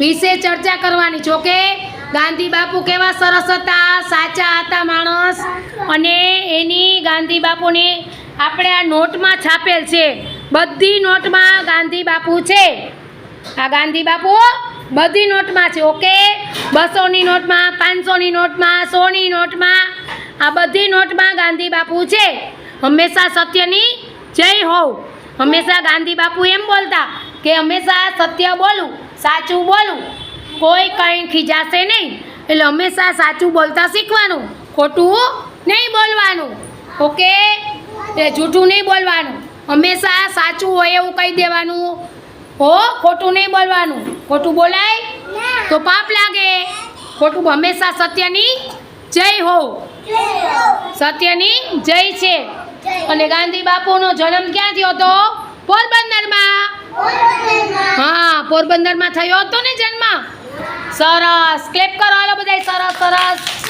વિશે ચર્ચા કરવાની. છો કે ગાંધી બાપુ કેવા સરસ હતા, સાચા હતા માણસ અને એની ગાંધી બાપુની આપણે આ નોટમાં છાપેલ છે. બધી નોટમાં ગાંધી બાપુ છે. આ ગાંધી બાપુ બધી નોટમાં છે, ઓકે? બસોની નોટમાં, પાંચસોની નોટમાં, સોની નોટમાં, આ બધી નોટમાં ગાંધી બાપુ છે. હંમેશા સત્યની જય હોવ હંમેશા ગાંધી બાપુ એમ બોલતા કે હંમેશા સત્ય બોલું. સાચું બોલું? કોઈ કંઈ ખીજાશે નહીં. એટલે હંમેશા સાચું બોલતા શીખવાનું, ખોટું નહીં બોલવાનું. ઓકે? એટલે જૂઠું નહીં બોલવાનું. હંમેશા સાચું હોય એવું કહી દેવાનું. હો? ખોટું નહીં બોલવાનું. ખોટું બોલાય? તો પાપ લાગે. ખોટું હંમેશા સત્યની જય હોવ. સત્યની જય છે. અને ગાંધી બાપુનો જન્મ ક્યાં થયો હતો પોરબંદરમાં. હા પોરબંદરમાં થયો હતો ને જન્મ? સરસ. ક્લેપ કરો હાલો બધાય. સરસ સરસ.